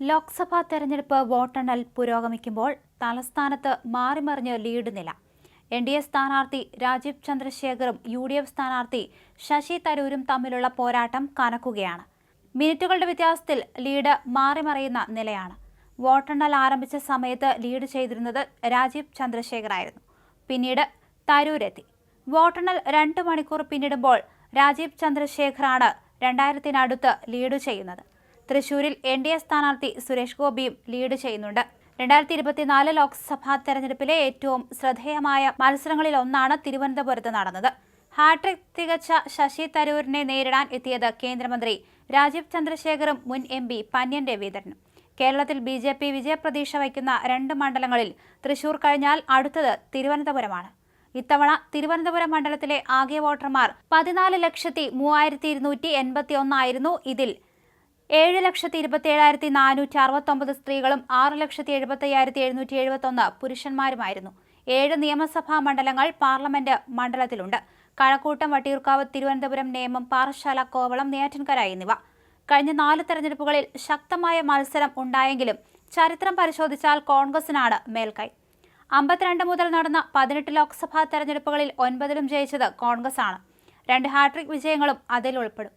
ലോക്സഭാ തെരഞ്ഞെടുപ്പ് വോട്ടെണ്ണൽ പുരോഗമിക്കുമ്പോൾ തലസ്ഥാനത്ത് മാറിമറിഞ്ഞ് ലീഡ് നില. എൻ ഡി എ സ്ഥാനാർത്ഥി രാജീവ് ചന്ദ്രശേഖറും യു ഡി എഫ് സ്ഥാനാർത്ഥി ശശി തരൂരും തമ്മിലുള്ള പോരാട്ടം കനക്കുകയാണ്. മിനിറ്റുകളുടെ വ്യത്യാസത്തിൽ ലീഡ് മാറിമറിയുന്ന നിലയാണ്. വോട്ടെണ്ണൽ ആരംഭിച്ച സമയത്ത് ലീഡ് ചെയ്തിരുന്നത് രാജീവ് ചന്ദ്രശേഖറായിരുന്നു. പിന്നീട് തരൂരെത്തി. വോട്ടെണ്ണൽ രണ്ട് മണിക്കൂർ പിന്നിടുമ്പോൾ രാജീവ് ചന്ദ്രശേഖറാണ് രണ്ടായിരത്തിനടുത്ത് ലീഡ് ചെയ്യുന്നത്. തൃശൂരിൽ എൻ ഡി എ സ്ഥാനാർത്ഥി സുരേഷ് ഗോപിയും ലീഡ് ചെയ്യുന്നുണ്ട്. രണ്ടായിരത്തി ഇരുപത്തിനാല് ലോക്സഭാ തെരഞ്ഞെടുപ്പിലെ ഏറ്റവും ശ്രദ്ധേയമായ മത്സരങ്ങളിൽ ഒന്നാണ് തിരുവനന്തപുരത്ത് നടന്നത്. ഹാട്രിക് തികച്ച ശശി തരൂരിനെ നേരിടാൻ എത്തിയത് കേന്ദ്രമന്ത്രി രാജീവ് ചന്ദ്രശേഖറും മുൻ എം പി പന്യൻ രവീന്ദ്രനും. കേരളത്തിൽ ബി ജെ പി വിജയപ്രതീക്ഷ വയ്ക്കുന്ന രണ്ട് മണ്ഡലങ്ങളിൽ തൃശൂർ കഴിഞ്ഞാൽ അടുത്തത് തിരുവനന്തപുരമാണ്. ഇത്തവണ തിരുവനന്തപുരം മണ്ഡലത്തിലെ ആകെ വോട്ടർമാർ പതിനാല് ലക്ഷത്തി മൂവായിരത്തി ഇരുന്നൂറ്റി എൺപത്തി ഒന്നായിരുന്നു ഇതിൽ ഏഴ് ലക്ഷത്തി ഇരുപത്തി ഏഴായിരത്തി നാനൂറ്റി അറുപത്തൊമ്പത് സ്ത്രീകളും ആറ് ലക്ഷത്തി എഴുപത്തി അയ്യായിരത്തി എഴുന്നൂറ്റി എഴുപത്തൊന്ന് പുരുഷന്മാരുമായിരുന്നു. ഏഴ് നിയമസഭാ മണ്ഡലങ്ങൾ പാർലമെന്റ് മണ്ഡലത്തിലുണ്ട്. കഴക്കൂട്ടം വട്ടിയൂർക്കാവ് തിരുവനന്തപുരം നേമം പാറശാല കോവളം നെയ്യാറ്റിൻകര എന്നിവ. കഴിഞ്ഞ നാല് തെരഞ്ഞെടുപ്പുകളിൽ ശക്തമായ മത്സരം ഉണ്ടായെങ്കിലും ചരിത്രം പരിശോധിച്ചാൽ കോൺഗ്രസിനാണ് മേൽക്കൈ. അമ്പത്തിരണ്ട് മുതൽ നടന്ന പതിനെട്ട് ലോക്സഭാ തെരഞ്ഞെടുപ്പുകളിൽ ഒൻപതിലും ജയിച്ചത് കോൺഗ്രസ് ആണ് രണ്ട് ഹാട്രിക് വിജയങ്ങളും അതിൽ ഉൾപ്പെടും.